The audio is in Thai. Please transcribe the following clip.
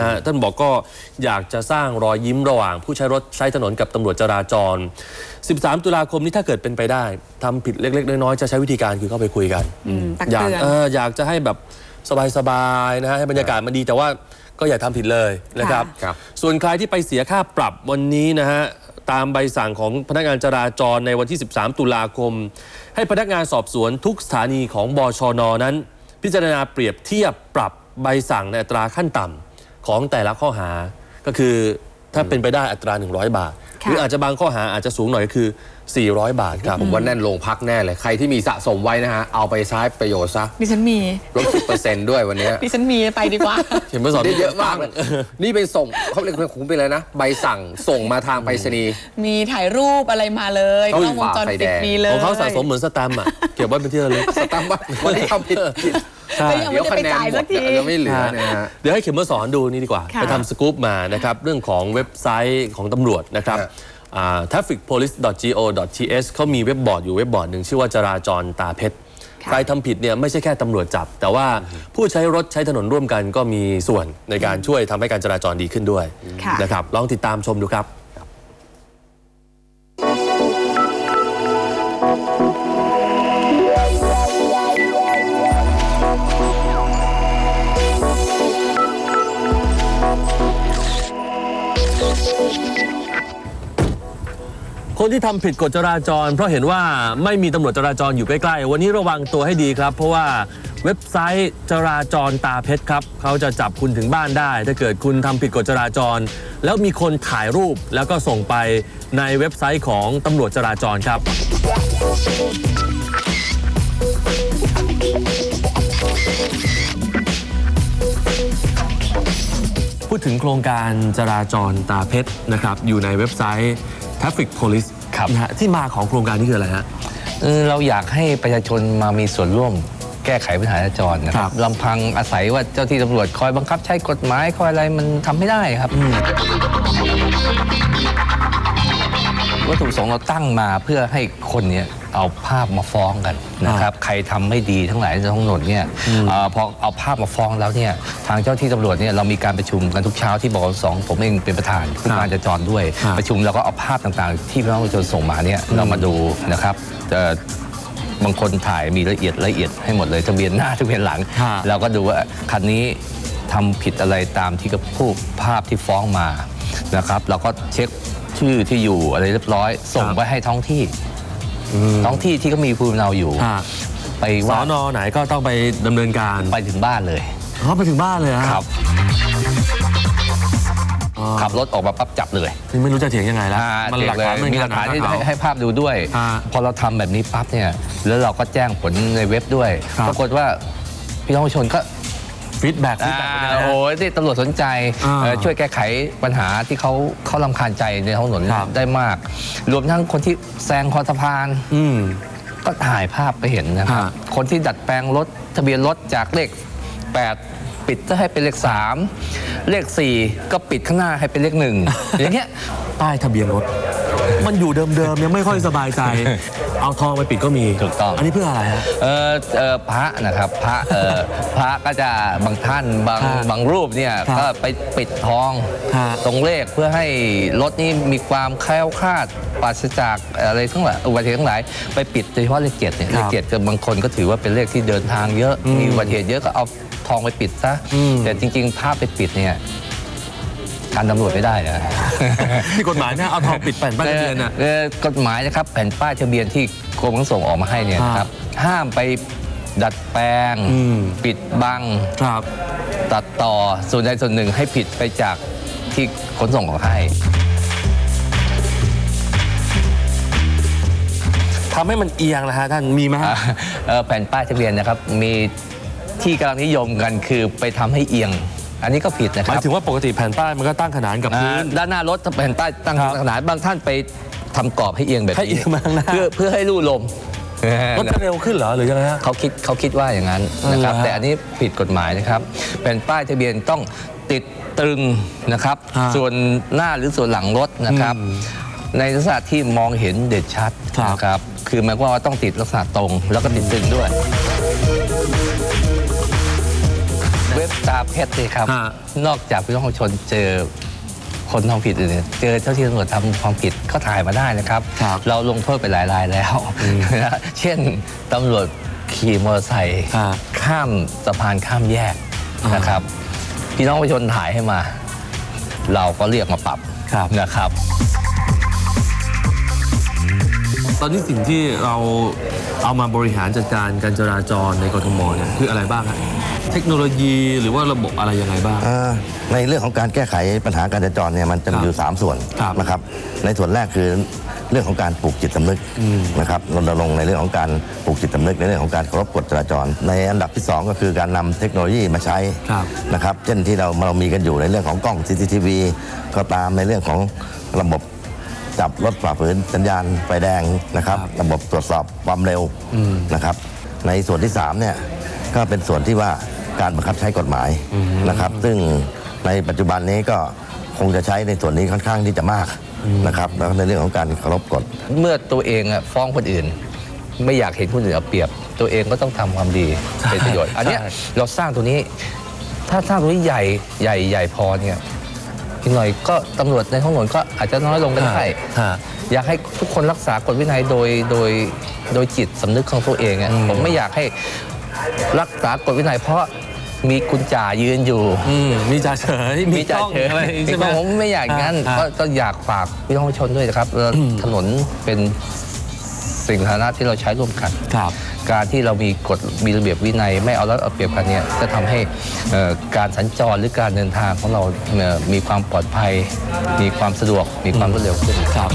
นะฮะท่านบอกก็อยากจะสร้างรอยยิ้มระหว่าง ผู้ใช้รถใช้ถนนกับตำรวจจราจร 13 ตุลาคมนี้ถ้าเกิดเป็นไปได้ทำผิดเล็ก ๆ น้อยๆจะใช้วิธีการคือเข้าไปคุยกันตักอยากเตือน เอออยากจะให้แบบสบายๆนะฮะให้บรรยากาศมันดีแต่ว่าก็อย่าทำผิดเลยนะครับ ค่ะ ครับ ส่วนใครที่ไปเสียค่าปรับวันนี้นะฮะ ตามใบสั่งของพนักงานจราจรในวันที่ 13 ตุลาคม ให้พนักงานสอบสวนทุกสถานีของบชนนั้น พิจารณาเปรียบเทียบปรับใบสั่งในอัตราขั้นต่ำ ของแต่ละข้อหาก็คือถ้าเป็นไปได้อัตรา 100 บาทค่ะหรืออาจจะบางข้อหาอาจจะสูงหน่อยก็คือ 400 บาทครับ ผมว่าแน่นโรงพักแน่เลย ใครที่มีสะสมไว้นะฮะ เอาไปใช้ประโยชน์ซะดิฉันมีลดสิบเปอร์เซ็นต์ด้วยวันเนี้ยดิฉันมีไปดีกว่า เห็นไหมสอนได้เยอะมากเลยนี่เป็นส่งเขาเรียกว่าคุ้มไปเลยนะ ใบสั่งส่งมาทางไปรษณีย์มีถ่ายรูปอะไรมาเลยต้กองล้องวงจรฝ่าไฟปิแดดงมีเลยของเขาสะสมเหมือนสแตมป์อะเก็บไว้เป็นที่ระลึกสแตมป์ว่าวันนี้ทำผิดผิดใช่ ก็ยังไม่ได้ไปจ่ายสักทีเดี๋ยวคะแนนหมดจะไม่เหลือเนยฮะเดี๋ยวให้เข็มมาสอนดูนี่ดีกว่าค่ะไปทำสกู๊ปมานะครับ เรื่องของเว็บไซต์ของตำรวจนะครับฮะอ่า trafficpolice.go.th เขามีเว็บบอร์ดอยู่เว็บบอร์ดหนึ่งชื่อว่าจราจรตาเพชรค่ะใครทำผิดเนี่ยไม่ใช่แค่ตำรวจจับ แต่ว่าผู้ใช้รถใช้ถนนร่วมกันก็มีส่วนในการช่วยทำให้การจราจรดีขึ้นด้วยค่ะนะครับลองติดตามชมดูครับ คนที่ทำผิดกฎจราจร เพราะเห็นว่าไม่มีตำรวจจราจรอยู่ใกล้ๆ วันนี้ระวังตัวให้ดีครับ เพราะว่าเว็บไซต์จราจรตาเพชรครับเขาจะจับคุณถึงบ้านได้ ถ้าเกิดคุณทำผิดกฎจราจร แล้วมีคนถ่ายรูปแล้วก็ส่งไปในเว็บไซต์ของตำรวจจราจรครับ พูดถึงโครงการจราจรตาเพชรนะครับอยู่ในเว็บไซต์ Traffic Police ครับ นะฮะที่มาของโครงการนี้คืออะไรฮะ เออเราอยากให้ประชาชนมามีส่วนร่วมแก้ไขปัญหาจราจรนะคครัรับบ ลำพังอาศัยว่าเจ้าที่ตำรวจคอยบังคับใช้กฎหมายคอยอะไรมันทำไม่ได้ครับ วัตถุประสงค์เราตั้งมาเพื่อให้คนเนี้ย เอาภาพมาฟ้องกันนะครับใครทำไม่ดีทั้งหลายในท้องถนนเนี่ยเออพอเอาภาพมาฟ้องแล้วเนี่ยทางเจ้าที่ตำรวจเนี่ยเรามีการประชุมกันทุกเช้าที่บกสองผมเองเป็นประธานผู้การจราจรด้วยครับประชุมแล้วก็เอาภาพต่างๆ ที่พี่น้องประชาชนส่งมาเนี่ยเรามาดูนะครับเอ่อบางคนถ่ายมีละเอียดละเอียดให้หมดเลยทะเบียนหน้าทะเบียนหลังฮะเราก็ดูว่าคันนี้ทำผิดอะไรตามที่กับผู้ภาพที่ฟ้องมานะครับ เราก็เช็คชื่อที่อยู่อะไรเรียบร้อย ส่งไปให้ท้องที่ ท้องที่ที่ก็มีภูมิลำเนาอยู่ ฮะไปสว่าอนอไหนก็ต้องไปดำเนินการไปถึงบ้านเลยอ๋อไปถึงบ้านเลยฮะครับ อ๋อขับรถออกมาปั๊บจับเลยนี่ไม่รู้จะเถียงยังไงแล้วอ่ามันเด็หลักเลยฐานมันมีหลักฐานที่ขดให้ ให้ภาพดูด้วยอ่าพอเราทำแบบนี้ปั๊บเนี่ย แล้วเราก็แจ้งผลในเว็บด้วย ครับ ปรากฏว่าพี่น้องประชาชนก็ ฟีดแบ็กฟีอ่าดแบ็กโอ้ยที่ตำรวจสนใจอ่าเอ่อช่วยแก้ไขปัญหาที่เขาเขาลำคาญใจในท้องถนนครับ ได้มาก รวมทั้งคนที่แซงคอสะพาน อืม ก็ถ่ายภาพไปเห็นนะครับ ฮะคนที่ดัดแปลงรถทะเบียนรถจากเลข 8 ปิดจะให้เป็นเลข 3 เลข 4 ก็ปิดข้างหน้าให้เป็นเลขหนึ่ง อย่างเงี้ยป้ายทะเบียนรถ มันอยู่เดิมๆยังไม่ค่อยสบายใจ เอาทองไปปิดก็มีถูกต้อง อันนี้เพื่ออะไรฮะ เออเออพระนะครับพระเออพระก็จะบางท่านบางครับบางรูปเนี่ยครับก็ไปปิดทองฮะตรงเลขเพื่อให้รถนี้มีความแคล้วคลาดปราศจากอะไรทั้งหลายอุบัติเหตุทั้งหลายไปปิดโดยเฉพาะเลขเจ็ดเนี่ยครับเลขเจ็ดก็บางคนก็ถือว่าเป็นเลขที่เดินทางเยอะอืมมีอุบัติเหตุเยอะก็เอาทองไปปิดซะอืม แต่จริงๆภาพไปปิดเนี่ย การตำรวจไม่ได้นะที่กฎหมายนะเอาทองปิดแผ่นป้ายทะเบียนน่ะเอ่อกฎหมายนะครับแผ่นป้ายทะเบียนที่กรมขนส่งออกมาให้เนี่ยนะครับห้ามไปดัดแปลงอืมปิดบังครับตัดต่อส่วนใดส่วนหนึ่งให้ผิดไปจากที่ขนส่งออกให้ทำให้มันเอียงนะฮะท่านมีไหมฮะอ่าเอ่อแผ่นป้ายทะเบียนนะครับมีที่กำลังนิยมกันคือไปทำให้เอียง อันนี้ก็ผิดนะหคมายรับถึงว่าปกติแผ่นป้ายมันก็ตั้งขนานกับพื้นอ่าด้านหน้ารถแผ่นป้ายตั้งครับขนาดบางท่านไปทำกรอบให้เอียงแบบให้เอีนี้ยงมาข้างหน้า เพื่อเพื่อให้ลู่ลม รถจะเร็วขึ้นเหรอหรือยังไงฮะ เขาคิดเขาคิดว่าอย่างนั้นนะครับเหรอฮะแต่อันนี้ผิดกฎหมายนะครับเป็นป้ายทะเบียนต้องติดตรึงนะครับฮะส่วนหน้าหรือส่วนหลังรถนะครับอืมในลักษณะที่มองเห็นเด่นชัดครับ นะครับ คือหมายความว่าต้องติดลักษณะตรงแล้วก็ติดตรึงด้วย ตาเพชรนี่ครับ ฮะ นอกจากพี่น้องประชาชนเจอคนทำผิดอื่นเนี่ยเจอเจ้าที่ตำรวจทำความผิดก็ถ่ายมาได้นะครับ ครับเราลงโทษไปหลายรายแล้วนะเช่นตำรวจขี่มอเตอร์ไซค์ฮะข้ามสะพานข้ามแยกอ่าน นะครับ พี่น้องประชาชนถ่ายให้มา เราก็เรียกมาปรับครับ นะครับ ตอนนี้สิ่งที่เราเอามาบริหารจัดการการจราจรในกทมเนี่ยคืออะไรบ้างฮะ เทคโนโลยีหรือว่าระบบอะไรยังไงบ้าง อ่าในเรื่องของการแก้ไขปัญหาการจราจรเนี่ยมันจะครัมีบอยู่ 3 ส่วนครับนะครับ ในส่วนแรกคือเรื่องของการปลูกจิตสำนึกอืมนะครับรณรงค์ในเรื่องของการปลูกจิตสำนึกในเรื่องของการเคารพกฎจราจร ในอันดับที่ 2 ก็คือการนำเทคโนโลยีมาใช้ครับนะครับ เช่นที่เราเรามีกันอยู่ในเรื่องของกล้อง CCTV ก็ตามในเรื่องของระบบจับรถฝ่าฝืนสัญญาณไฟแดงนะครับ ครับ ระบบตรวจสอบความเร็วนะครับ ในส่วนที่3เนี่ยก็เป็นส่วนที่ว่า การบังคับใช้กฎหมายนะครับ ซึ่งในปัจจุบันนี้ก็คงจะใช้ในส่วนนี้ค่อนข้างที่จะมากนะครับแล้วในเรื่องของการเคารพกฎเมื่อตัวเองอะฟ้องคนอื่น ไม่อยากเห็นคนอื่นเอาเปรียบ ตัวเองก็ต้องทำความดีใช่เป็นประโยชน์อันเนี้ยใช่เราสร้างตัวนี้ ถ้าสร้างตัวนี้ใหญ่ใหญ่ใหญ่พอเนี่ยอีกหน่อยก็ตำรวจในท้องถนนก็อาจจะน้อยลงก็ได้ฮะอยากให้ทุกคนรักษากฎวินัยโดยโดยโดยจิตสำนึกของตัวเองอะอืมผมไม่อยากให้รักษากฎวินัยเพราะ มีคุณจ่ายืนอยู่ อืมมีจ่าเฉยมีจ่าเฉยอะไรใช่ไหมผมไม่อยากงั้นอ่าก็ก็อยากฝากพี่น้องประชาชนด้วยนะครับแล้วถนนเป็นสิ่งสาธารณะที่เราใช้ร่วมกันครับการที่เรามีกฎมีระเบียบวินัยไม่เอารัดเอาเปรียบกันเนี่ยจะทำให้เอ่อการสัญจรหรือการเดินทางของเราเอ่อมีความปลอดภัย มีความสะดวกมีความรวดเร็วขึ้นครับ